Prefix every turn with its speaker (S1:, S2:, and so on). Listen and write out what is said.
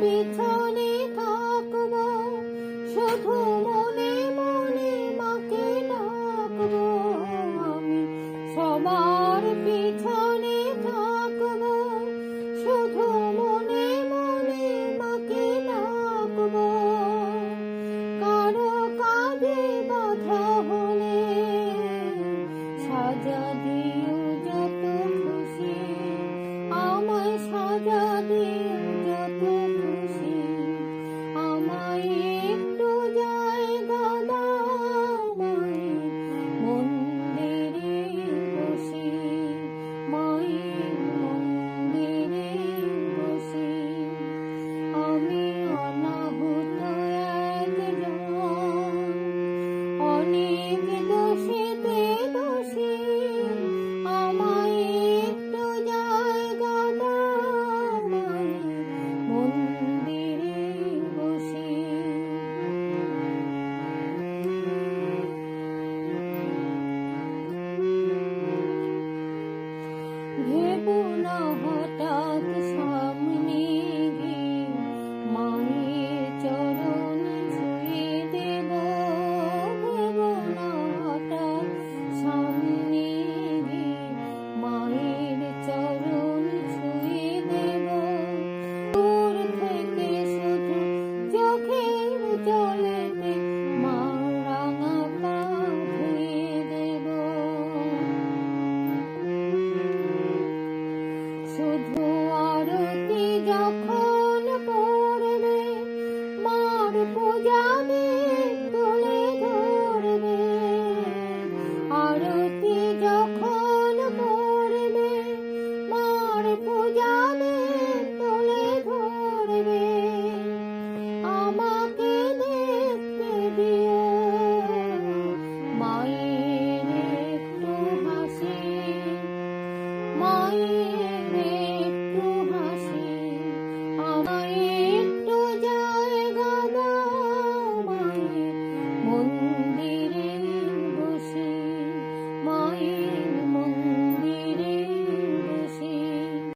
S1: পিছনে থাকব শুধু মনে মনে মাকে ডাকব। আমি সবার পিছনে Ne bu na hatat sa. শুধু আরতি যখন পড়বে মার পূজাবে তুলে ধরবে। আরতি